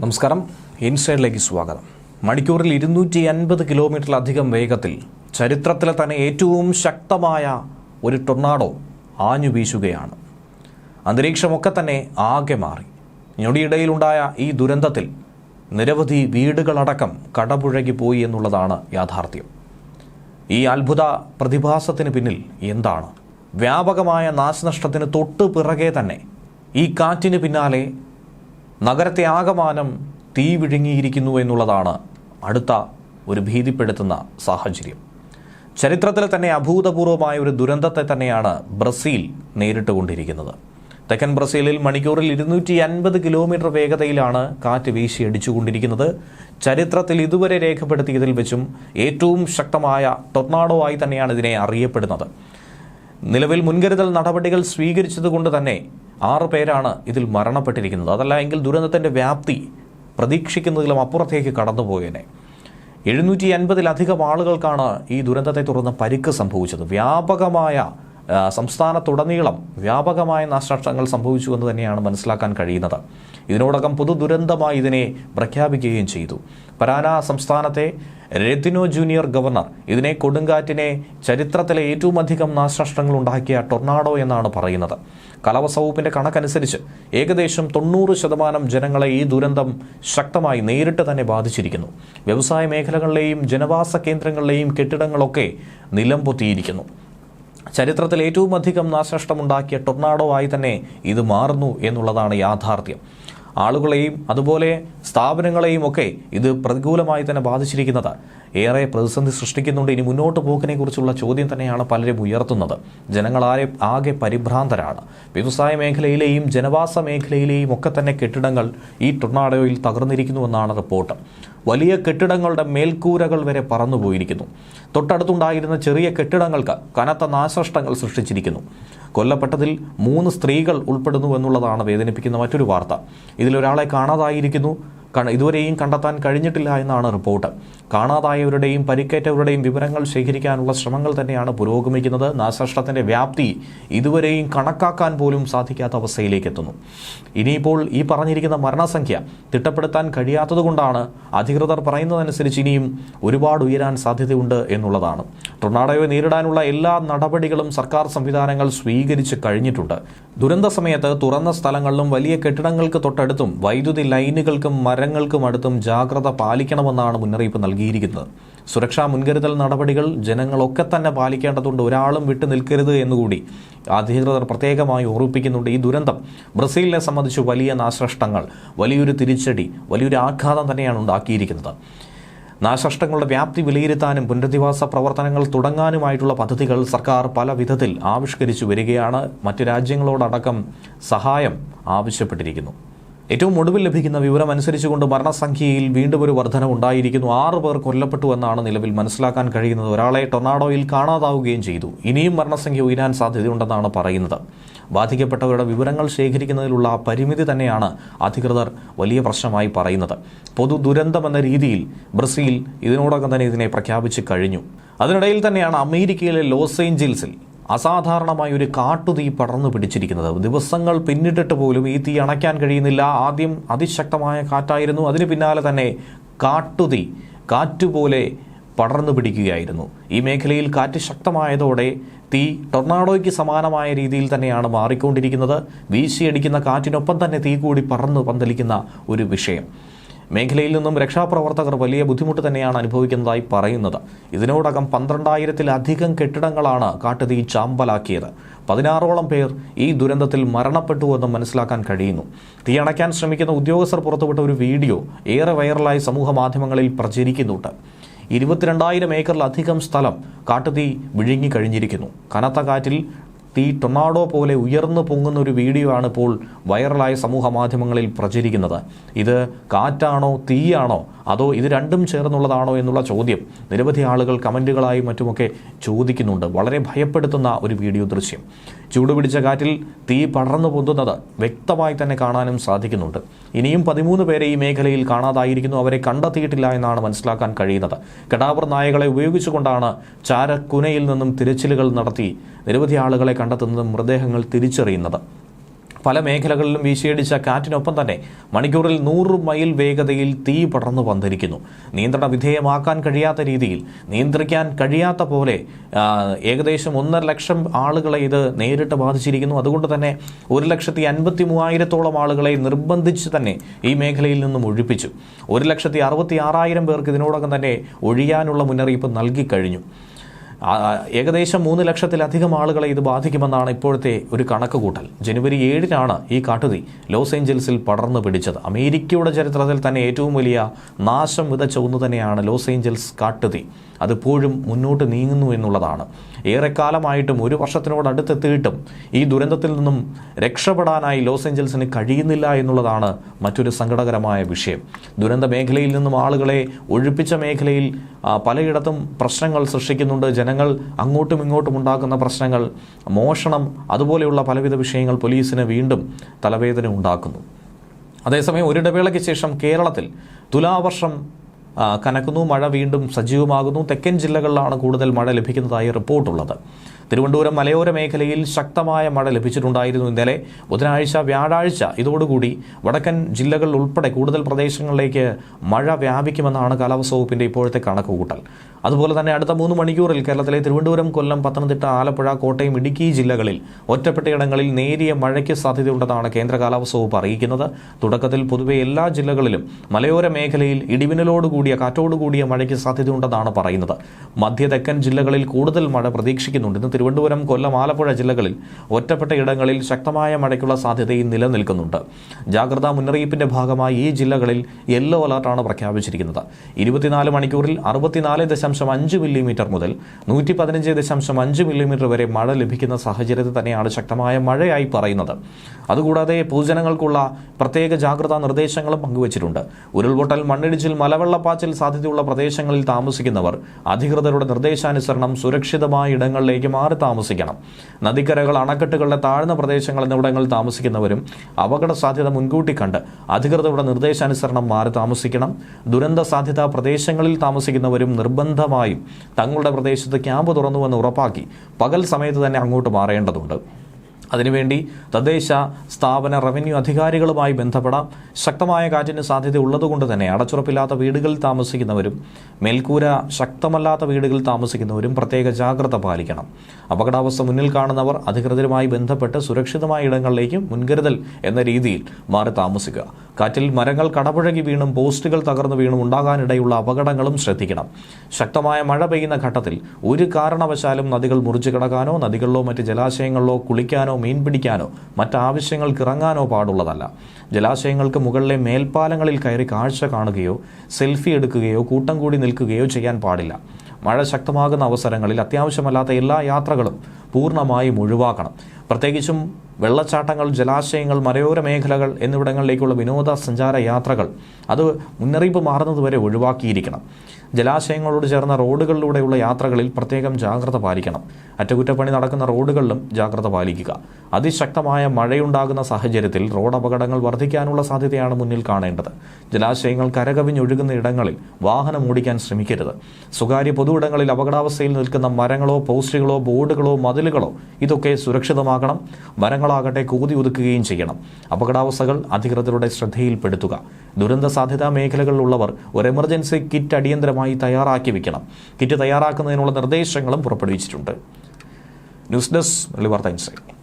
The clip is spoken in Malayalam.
നമസ്കാരം. ഇൻസൈഡിലേക്ക് സ്വാഗതം. മണിക്കൂറിൽ ഇരുന്നൂറ്റി അൻപത് കിലോമീറ്ററിലധികം വേഗത്തിൽ ചരിത്രത്തിലെ തന്നെ ഏറ്റവും ശക്തമായ ഒരു ടൊർണാഡോ ആഞ്ഞു വീശുകയാണ്. അന്തരീക്ഷമൊക്കെ തന്നെ ആകെ മാറി. ഞൊടിയിടയിലുണ്ടായ ഈ ദുരന്തത്തിൽ നിരവധി വീടുകളടക്കം കടപുഴകി പോയി എന്നുള്ളതാണ് യാഥാർത്ഥ്യം. ഈ അത്ഭുത പ്രതിഭാസത്തിന് പിന്നിൽ എന്താണ്? വ്യാപകമായ നാശനഷ്ടത്തിന് തൊട്ടു പിറകെ തന്നെ ഈ കാറ്റിന് പിന്നാലെ നഗരത്തെ ആകമാനം തീ വിഴുങ്ങിയിരിക്കുന്നു എന്നുള്ളതാണ് അടുത്ത ഒരു ഭീതിപ്പെടുത്തുന്ന സാഹചര്യം. ചരിത്രത്തിൽ തന്നെ അഭൂതപൂർവമായ ഒരു ദുരന്തത്തെ തന്നെയാണ് ബ്രസീൽ നേരിട്ടുകൊണ്ടിരിക്കുന്നത്. തെക്കൻ ബ്രസീലിൽ മണിക്കൂറിൽ ഇരുന്നൂറ്റി അൻപത് കിലോമീറ്റർ വേഗതയിലാണ് കാറ്റ് വീശി അടിച്ചുകൊണ്ടിരിക്കുന്നത്. ചരിത്രത്തിൽ ഇതുവരെ രേഖപ്പെടുത്തിയതിൽ വെച്ചും ഏറ്റവും ശക്തമായ ടൊർണാഡോ ആയി തന്നെയാണ് ഇതിനെ അറിയപ്പെടുന്നത്. നിലവിൽ മുൻകരുതൽ നടപടികൾ സ്വീകരിച്ചതുകൊണ്ട് തന്നെ ആറ് പേരാണ് ഇതിൽ മരണപ്പെട്ടിരിക്കുന്നത്. അതല്ല എങ്കിൽ ദുരന്തത്തിന്റെ വ്യാപ്തി പ്രതീക്ഷിക്കുന്നതിലും അപ്പുറത്തേക്ക് കടന്നുപോയേനെ. എഴുന്നൂറ്റി അൻപതിലധികം ആളുകൾക്കാണ് ഈ ദുരന്തത്തെ തുടർന്ന് പരിക്ക് സംഭവിച്ചത്. വ്യാപകമായ സംസ്ഥാനത്തുടനീളം വ്യാപകമായ നാശനഷ്ടങ്ങൾ സംഭവിച്ചു എന്ന് തന്നെയാണ് മനസ്സിലാക്കാൻ കഴിയുന്നത്. ഇതിനോടകം പൊതു ദുരന്തമായി ഇതിനെ പ്രഖ്യാപിക്കുകയും ചെയ്തു. പരാന സംസ്ഥാനത്തെ രത്തിനോ ജൂനിയർ ഗവർണർ ഇതിനെ കൊടുങ്കാറ്റിനെ ചരിത്രത്തിലെ ഏറ്റവും അധികം നാശനഷ്ടങ്ങൾ ഉണ്ടാക്കിയ ടൊർണാഡോ എന്നാണ് പറയുന്നത്. കാലാവസ്ഥ വകുപ്പിന്റെ കണക്കനുസരിച്ച് ഏകദേശം തൊണ്ണൂറ് ശതമാനം ജനങ്ങളെ ഈ ദുരന്തം ശക്തമായി നേരിട്ട് തന്നെ ബാധിച്ചിരിക്കുന്നു. വ്യവസായ മേഖലകളിലെയും ജനവാസ കേന്ദ്രങ്ങളിലെയും കെട്ടിടങ്ങളൊക്കെ നിലം പൊത്തിയിരിക്കുന്നു ചരിത്രത്തിൽ ഏറ്റവും അധികം നാശനഷ്ടമുണ്ടാക്കിയ ടൊർണാഡോ ആയി തന്നെ ഇത് മാറുന്നു എന്നുള്ളതാണ് യാഥാർത്ഥ്യം. ആളുകളെയും അതുപോലെ സ്ഥാപനങ്ങളെയും ഒക്കെ ഇത് പ്രതികൂലമായി തന്നെ ബാധിച്ചിരിക്കുന്നത്. ഏറെ പ്രതിസന്ധി സൃഷ്ടിക്കുന്നുണ്ട്. ഇനി മുന്നോട്ട് പോക്കിനെ കുറിച്ചുള്ള ചോദ്യം തന്നെയാണ് പലരും ഉയർത്തുന്നത്. ജനങ്ങളാരെ ആകെ പരിഭ്രാന്തരാണ്. വ്യവസായ മേഖലയിലെയും ജനവാസ മേഖലയിലെയും ഒക്കെ തന്നെ കെട്ടിടങ്ങൾ ഈ ടൊർണാഡോയിൽ തകർന്നിരിക്കുന്നുവെന്നാണ് റിപ്പോർട്ട്. വലിയ കെട്ടിടങ്ങളുടെ മേൽക്കൂരകൾ വരെ പറന്നുപോയിരിക്കുന്നു. തൊട്ടടുത്തുണ്ടായിരുന്ന ചെറിയ കെട്ടിടങ്ങൾക്ക് കനത്ത നാശനഷ്ടങ്ങൾ സൃഷ്ടിച്ചിരിക്കുന്നു. കൊല്ലപ്പെട്ടതിൽ മൂന്ന് സ്ത്രീകൾ ഉൾപ്പെടുന്നു എന്നുള്ളതാണ് വേദനിപ്പിക്കുന്ന മറ്റൊരു വാർത്ത. ഇതിലൊരാളെ കാണാതായിരിക്കുന്നു. കണ- ഇതുവരെയും കണ്ടെത്താൻ കഴിഞ്ഞിട്ടില്ല എന്നാണ് റിപ്പോർട്ട്. കാണാതായവരുടെയും പരിക്കേറ്റവരുടെയും വിവരങ്ങൾ ശേഖരിക്കാനുള്ള ശ്രമങ്ങൾ തന്നെയാണ് പുരോഗമിക്കുന്നത്. നാശനഷ്ടത്തിന്റെ വ്യാപ്തി ഇതുവരെയും കണക്കാക്കാൻ പോലും സാധിക്കാത്ത അവസ്ഥയിലേക്ക് എത്തുന്നു ഇനിയിപ്പോൾ ഈ പറഞ്ഞിരിക്കുന്ന മരണസംഖ്യ തിട്ടപ്പെടുത്താൻ കഴിയാത്തതുകൊണ്ടാണ് അധികൃതർ പറയുന്നതനുസരിച്ച് ഇനിയും ഒരുപാട് ഉയരാൻ സാധ്യതയുണ്ട് എന്നുള്ളതാണ്. ടൊർണാഡോയെ നേരിടാനുള്ള എല്ലാ നടപടികളും സർക്കാർ സംവിധാനങ്ങൾ സ്വീകരിച്ച് കഴിഞ്ഞിട്ടുണ്ട്. ദുരന്ത സമയത്ത് തുറന്ന സ്ഥലങ്ങളിലും വലിയ കെട്ടിടങ്ങൾക്ക് തൊട്ടടുത്തും വൈദ്യുതി ലൈനുകൾക്കും മരങ്ങൾക്കും അടുത്തും ജാഗ്രത പാലിക്കണമെന്നാണ് മുന്നറിയിപ്പ് നൽകിയിരിക്കുന്നത്. സുരക്ഷാ മുൻകരുതൽ നടപടികൾ ജനങ്ങളൊക്കെ തന്നെ പാലിക്കേണ്ടതുണ്ട്. ഒരാളും വിട്ടു നിൽക്കരുത് എന്നുകൂടി അധികൃതർ പ്രത്യേകമായി ഓർമ്മിപ്പിക്കുന്നുണ്ട്. ഈ ദുരന്തം ബ്രസീലിനെ സംബന്ധിച്ച് വലിയ നാശനഷ്ടങ്ങൾ വലിയൊരു തിരിച്ചടി വലിയൊരു ആഘാതം തന്നെയാണ് ഉണ്ടാക്കിയിരിക്കുന്നത്. നാശനഷ്ടങ്ങളുടെ വ്യാപ്തി വിലയിരുത്താനും പുനരധിവാസ പ്രവർത്തനങ്ങൾ തുടങ്ങാനുമായിട്ടുള്ള പദ്ധതികൾ സർക്കാർ പല വിധത്തിൽ ആവിഷ്കരിച്ചു വരികയാണ്. മറ്റു രാജ്യങ്ങളോടടക്കം സഹായം ആവശ്യപ്പെട്ടിരിക്കുന്നു. ഏറ്റവും ഒടുവിൽ ലഭിക്കുന്ന വിവരം അനുസരിച്ചുകൊണ്ട് മരണസംഖ്യയിൽ വീണ്ടും ഒരു വർധന ഉണ്ടായിരിക്കുന്നു. ആറ് പേർ കൊല്ലപ്പെട്ടു എന്നാണ് നിലവിൽ മനസ്സിലാക്കാൻ കഴിയുന്നത്. ഒരാളെ ടൊർണാഡോയിൽ കാണാതാവുകയും ചെയ്തു. ഇനിയും മരണസംഖ്യ ഉയരാൻ സാധ്യതയുണ്ടെന്നാണ് പറയുന്നത്. ബാധിക്കപ്പെട്ടവരുടെ വിവരങ്ങൾ ശേഖരിക്കുന്നതിലുള്ള പരിമിതി തന്നെയാണ് അധികൃതർ വലിയ പ്രശ്നമായി പറയുന്നത്. പൊതു ദുരന്തമെന്ന രീതിയിൽ ബ്രസീൽ ഇതിനോടകം തന്നെ ഇതിനെ പ്രഖ്യാപിച്ചു കഴിഞ്ഞു. അതിനിടയിൽ തന്നെയാണ് അമേരിക്കയിലെ ലോസ് ഏഞ്ചൽസിൽ അസാധാരണമായ ഒരു കാട്ടുതീ പടർന്നു പിടിച്ചിരിക്കുന്നത്. ദിവസങ്ങൾ പിന്നിട്ടിട്ട് പോലും ഈ തീ അണയ്ക്കാൻ കഴിയുന്നില്ല. ആദ്യം അതിശക്തമായ കാറ്റായിരുന്നു. അതിന് പിന്നാലെ തന്നെ കാട്ടുതീ കാറ്റുപോലെ പടർന്നു പിടിക്കുകയായിരുന്നു. ഈ മേഖലയിൽ കാറ്റ് ശക്തമായതോടെ തീ ടൊർണാഡോയ്ക്ക് സമാനമായ രീതിയിൽ തന്നെയാണ് മാറിക്കൊണ്ടിരിക്കുന്നത്. വീശിയടിക്കുന്ന കാറ്റിനൊപ്പം തന്നെ തീ കൂടി പറന്ന് പന്തലിക്കുന്ന ഒരു വിഷയം. മേഖലയിൽ നിന്നും രക്ഷാപ്രവർത്തകർ വലിയ ബുദ്ധിമുട്ട് തന്നെയാണ് അനുഭവിക്കുന്നതായി പറയുന്നത്. ഇതിനോടകം പന്ത്രണ്ടായിരത്തിലധികം കെട്ടിടങ്ങളാണ് കാട്ടുതീ ചാമ്പലാക്കിയത്. പതിനാറോളം പേർ ഈ ദുരന്തത്തിൽ മരണപ്പെട്ടു എന്ന് മനസ്സിലാക്കാൻ കഴിയുന്നു. തീയണയ്ക്കാൻ ശ്രമിക്കുന്ന ഉദ്യോഗസ്ഥർ പുറത്തുവിട്ട ഒരു വീഡിയോ ഏറെ വൈറലായി സമൂഹ മാധ്യമങ്ങളിൽ പ്രചരിക്കുന്നുണ്ട്. ഇരുപത്തിരണ്ടായിരം ഏക്കറിലധികം സ്ഥലം കാട്ടുതീ വിഴുങ്ങി കഴിഞ്ഞിരിക്കുന്നു. കനത്ത കാറ്റിൽ തീ ടൊർണാഡോ പോലെ ഉയർന്നു പൊങ്ങുന്ന ഒരു വീഡിയോ ആണ് ഇപ്പോൾ വൈറലായ സമൂഹ മാധ്യമങ്ങളിൽ പ്രചരിക്കുന്നത്. ഇത് കാറ്റാണോ തീയാണോ അതോ ഇത് രണ്ടും ചേർന്നുള്ളതാണോ എന്നുള്ള ചോദ്യം നിരവധി ആളുകൾ കമന്റുകളായും മറ്റുമൊക്കെ ചോദിക്കുന്നുണ്ട്. വളരെ ഭയപ്പെടുത്തുന്ന ഒരു വീഡിയോ ദൃശ്യം. ചൂടുപിടിച്ച കാറ്റിൽ തീ പടർന്നു പൊന്തുന്നത് വ്യക്തമായി തന്നെ കാണാനും സാധിക്കുന്നുണ്ട്. ഇനിയും പതിമൂന്ന് പേരെ ഈ മേഖലയിൽ കാണാതായിരിക്കുന്നു. അവരെ കണ്ടെത്തിയിട്ടില്ല എന്നാണ് മനസ്സിലാക്കാൻ കഴിയുന്നത്. കടാവർ നായകളെ ഉപയോഗിച്ചുകൊണ്ടാണ് ചാരക്കുനയിൽ നിന്നും തിരച്ചിലുകൾ നടത്തി നിരവധി ആളുകളെ കണ്ടെത്തുന്നതും മൃതദേഹങ്ങൾ തിരിച്ചറിയുന്നത്. പല മേഖലകളിലും വീശിയടിച്ച കാറ്റിനൊപ്പം തന്നെ മണിക്കൂറിൽ നൂറ് മൈൽ വേഗതയിൽ തീ പടർന്നു വന്നിരിക്കുന്നു. നിയന്ത്രണ വിധേയമാക്കാൻ കഴിയാത്ത രീതിയിൽ നിയന്ത്രിക്കാൻ കഴിയാത്ത പോലെ ഏകദേശം ഒന്നര ലക്ഷം ആളുകളെ ഇത് നേരിട്ട് ബാധിച്ചിരിക്കുന്നു. അതുകൊണ്ട് തന്നെ ഒരു ലക്ഷത്തി അൻപത്തി മൂവായിരത്തോളം ആളുകളെ നിർബന്ധിച്ച് തന്നെ ഈ മേഖലയിൽ നിന്നും ഒഴിപ്പിച്ചു. ഒരു ലക്ഷത്തി അറുപത്തി ആറായിരം പേർക്ക് ഇതിനോടകം തന്നെ ഒഴിയാനുള്ള മുന്നറിയിപ്പ് നൽകി കഴിഞ്ഞു. ആ, ഏകദേശം മൂന്ന് ലക്ഷത്തിലധികം ആളുകളെ ഇത് ബാധിക്കുമെന്നാണ് ഇപ്പോഴത്തെ ഒരു കണക്ക് കൂട്ടൽ ജനുവരി ഏഴിനാണ് ഈ കാട്ടുതീ ലോസ് ഏഞ്ചൽസിൽ പടർന്നു പിടിച്ചത്. അമേരിക്കയുടെ ചരിത്രത്തിൽ തന്നെ ഏറ്റവും വലിയ നാശം വിതച്ച ഒന്ന് തന്നെയാണ് ലോസ് ഏഞ്ചൽസ് കാട്ടുതീ അതിപ്പോഴും മുന്നോട്ട് നീങ്ങുന്നു എന്നുള്ളതാണ്. ഏറെക്കാലമായിട്ടും ഒരു വർഷത്തിനോടടുത്തെത്തിയിട്ടും ഈ ദുരന്തത്തിൽ നിന്നും രക്ഷപ്പെടാനായി ലോസ് ഏഞ്ചൽസിന് കഴിയുന്നില്ല എന്നുള്ളതാണ് മറ്റൊരു സങ്കടകരമായ വിഷയം. ദുരന്ത മേഖലയിൽ നിന്നും ആളുകളെ ഒഴിപ്പിച്ച മേഖലയിൽ പലയിടത്തും പ്രശ്നങ്ങൾ സൃഷ്ടിക്കുന്നുണ്ട്. ജനങ്ങൾ അങ്ങോട്ടും ഇങ്ങോട്ടും ഉണ്ടാക്കുന്ന പ്രശ്നങ്ങൾ മോഷണം അതുപോലെയുള്ള പലവിധ വിഷയങ്ങൾ പോലീസിന് വീണ്ടും തലവേദന ഉണ്ടാക്കുന്നു. അതേസമയം ഒരിടവേളയ്ക്ക് ശേഷം കേരളത്തിൽ തുലാവർഷം കനക്കുന്നു മഴ വീണ്ടും സജീവമാകുന്നു. തെക്കൻ ജില്ലകളിലാണ് കൂടുതൽ മഴ ലഭിക്കുന്നതായി റിപ്പോർട്ടുള്ളത്. തിരുവനന്തപുരം മലയോര മേഖലയിൽ ശക്തമായ മഴ ലഭിച്ചിട്ടുണ്ടായിരുന്നു ഇന്നലെ. ബുധനാഴ്ച വ്യാഴാഴ്ച ഇതോടുകൂടി വടക്കൻ ജില്ലകളിൽ ഉൾപ്പെടെ കൂടുതൽ പ്രദേശങ്ങളിലേക്ക് മഴ വ്യാപിക്കുമെന്നാണ് കാലാവസ്ഥ വകുപ്പിന്റെ ഇപ്പോഴത്തെ കണക്കുകൂട്ടൽ. അതുപോലെ തന്നെ അടുത്ത മൂന്ന് മണിക്കൂറിൽ കേരളത്തിലെ തിരുവനന്തപുരം കൊല്ലം പത്തനംതിട്ട ആലപ്പുഴ കോട്ടയം ഇടുക്കി ജില്ലകളിൽ ഒറ്റപ്പെട്ടയിടങ്ങളിൽ നേരിയ മഴയ്ക്ക് സാധ്യതയുണ്ടെന്നാണ് കേന്ദ്ര കാലാവസ്ഥ വകുപ്പ് അറിയിക്കുന്നത്. തുടക്കത്തിൽ പൊതുവെ എല്ലാ ജില്ലകളിലും മലയോര മേഖലയിൽ ഇടിമിന്നലോടുകൂടിയ കാറ്റോടുകൂടിയ മഴയ്ക്ക് സാധ്യതയുണ്ടെന്നാണ് പറയുന്നത്. മധ്യ തെക്കൻ ജില്ലകളിൽ കൂടുതൽ മഴ പ്രതീക്ഷിക്കുന്നുണ്ട് ഇന്ന് തിരുവനന്തപുരം കൊല്ലം ആലപ്പുഴ ജില്ലകളിൽ ഒറ്റപ്പെട്ട ഇടങ്ങളിൽ ശക്തമായ മഴയ്ക്കുള്ള സാധ്യതയും നിലനിൽക്കുന്നുണ്ട്. ജാഗ്രതാ മുന്നറിയിപ്പിന്റെ ഭാഗമായി ഈ ജില്ലകളിൽ യെല്ലോ അലർട്ടാണ് പ്രഖ്യാപിച്ചിരിക്കുന്നത്. ഇരുപത്തിനാല് മണിക്കൂറിൽ അറുപത്തിനാല് ദശാംശം അഞ്ച് മില്ലിമീറ്റർ മുതൽ നൂറ്റി പതിനഞ്ച് ദശാംശം അഞ്ച് മില്ലിമീറ്റർ വരെ മഴ ലഭിക്കുന്ന സാഹചര്യത്തിൽ തന്നെയാണ് ശക്തമായ മഴയായി പറയുന്നത്. അതുകൂടാതെ പൊതുജനങ്ങൾക്കുള്ള പ്രത്യേക ജാഗ്രതാ നിർദ്ദേശങ്ങളും പങ്കുവച്ചിട്ടുണ്ട്. ഉരുൾപൊട്ടൽ മണ്ണിടിച്ചിൽ മലവെള്ളപ്പാച്ചിൽ സാധ്യതയുള്ള പ്രദേശങ്ങളിൽ താമസിക്കുന്നവർ അധികൃതരുടെ നിർദ്ദേശാനുസരണം സുരക്ഷിതമായ ഇടങ്ങളിലേക്ക് മാറി താമസിക്കണം. നദിക്കരകൾ അണക്കെട്ടുകളുടെ താഴ്ന്ന പ്രദേശങ്ങൾ എന്നിവിടങ്ങളിൽ താമസിക്കുന്നവരും അപകട സാധ്യത മുൻകൂട്ടി കണ്ട് അധികൃതരുടെ നിർദ്ദേശാനുസരണം മാറി താമസിക്കണം. ദുരന്ത സാധ്യതാ പ്രദേശങ്ങളിൽ താമസിക്കുന്നവരും നിർബന്ധമായും തങ്ങളുടെ പ്രദേശത്ത് ക്യാമ്പ് തുറന്നുവെന്ന് ഉറപ്പാക്കി പകൽ സമയത്ത് തന്നെ അങ്ങോട്ട് മാറേണ്ടതുണ്ട്. അതിനുവേണ്ടി തദ്ദേശ സ്ഥാപന റവന്യൂ അധികാരികളുമായി ബന്ധപ്പെടാം. ശക്തമായ കാറ്റിന് സാധ്യത ഉള്ളതുകൊണ്ട് തന്നെ അടച്ചുറപ്പില്ലാത്ത വീടുകളിൽ താമസിക്കുന്നവരും മേൽക്കൂര ശക്തമല്ലാത്ത വീടുകളിൽ താമസിക്കുന്നവരും പ്രത്യേക ജാഗ്രത പാലിക്കണം. അപകടാവസ്ഥ മുന്നിൽ കാണുന്നവർ അധികൃതരുമായി ബന്ധപ്പെട്ട് സുരക്ഷിതമായ ഇടങ്ങളിലേക്ക് മുൻകരുതൽ എന്ന രീതിയിൽ മാറി താമസിക്കുക. കാറ്റിൽ മരങ്ങൾ കടപുഴകി വീണും പോസ്റ്റുകൾ തകർന്നു വീണും ഉണ്ടാകാനിടയുള്ള അപകടങ്ങളും ശ്രദ്ധിക്കണം. ശക്തമായ മഴ പെയ്യുന്ന ഘട്ടത്തിൽ ഒരു കാരണവശാലും നദികൾ മുറിച്ചു കിടക്കാനോ നദികളിലോ മറ്റ് ജലാശയങ്ങളിലോ കുളിക്കാനോ മീൻ പിടിക്കാനോ മറ്റാവശ്യങ്ങൾക്ക് ഇറങ്ങാനോ പാടുള്ളതല്ല. ജലാശയങ്ങൾക്ക് മുകളിലെ മേൽപ്പാലങ്ങളിൽ കയറി കാഴ്ച കാണുകയോ സെൽഫി എടുക്കുകയോ കൂട്ടം കൂടി നിൽക്കുകയോ ചെയ്യാൻ പാടില്ല. മഴ ശക്തമാകുന്ന അവസരങ്ങളിൽ അത്യാവശ്യമല്ലാത്ത എല്ലാ യാത്രകളും പൂർണമായും ഒഴിവാക്കണം. പ്രത്യേകിച്ചും വെള്ളച്ചാട്ടങ്ങൾ ജലാശയങ്ങൾ മലയോര മേഖലകൾ എന്നിവിടങ്ങളിലേക്കുള്ള വിനോദസഞ്ചാര യാത്രകൾ അത് മുന്നറിയിപ്പ് മാറുന്നതുവരെ ഒഴിവാക്കിയിരിക്കണം. ജലാശയങ്ങളോട് ചേർന്ന റോഡുകളിലൂടെയുള്ള യാത്രകളിൽ പ്രത്യേകം ജാഗ്രത പാലിക്കണം. അറ്റകുറ്റപ്പണി നടക്കുന്ന റോഡുകളിലും ജാഗ്രത പാലിക്കുക. അതിശക്തമായ മഴയുണ്ടാകുന്ന സാഹചര്യത്തിൽ റോഡ് അപകടങ്ങൾ വർദ്ധിക്കാനുള്ള സാധ്യതയാണ് മുന്നിൽ കാണേണ്ടത്. ജലാശയങ്ങൾ കരകവിഞ്ഞൊഴുകുന്ന ഇടങ്ങളിൽ വാഹനം ഓടിക്കാൻ ശ്രമിക്കരുത്. സ്വകാര്യ പൊതുയിടങ്ങളിൽ അപകടാവസ്ഥയിൽ നിൽക്കുന്ന മരങ്ങളോ പോസ്റ്റുകളോ ബോർഡുകളോ മതിലുകളോ ഇതൊക്കെ സുരക്ഷിതമാക്കണം. മരങ്ങളാകട്ടെ കൂതി ഒതുക്കുകയും ചെയ്യണം. അപകടാവസ്ഥകൾ അധികൃതരുടെ ശ്രദ്ധയിൽപ്പെടുത്തുക. ദുരന്ത സാധ്യതാ മേഖലകളിലുള്ളവർ ഒരു എമർജൻസി കിറ്റ് അടിയന്തരമായി തയ്യാറാക്കി വെക്കണം. കിറ്റ് തയ്യാറാക്കുന്നതിനുള്ള നിർദ്ദേശങ്ങളും പുറപ്പെടുവിച്ചിട്ടുണ്ട്. ന്യൂസ് ഡെസ്ക് വാർത്ത ഇൻസൈറ്റ്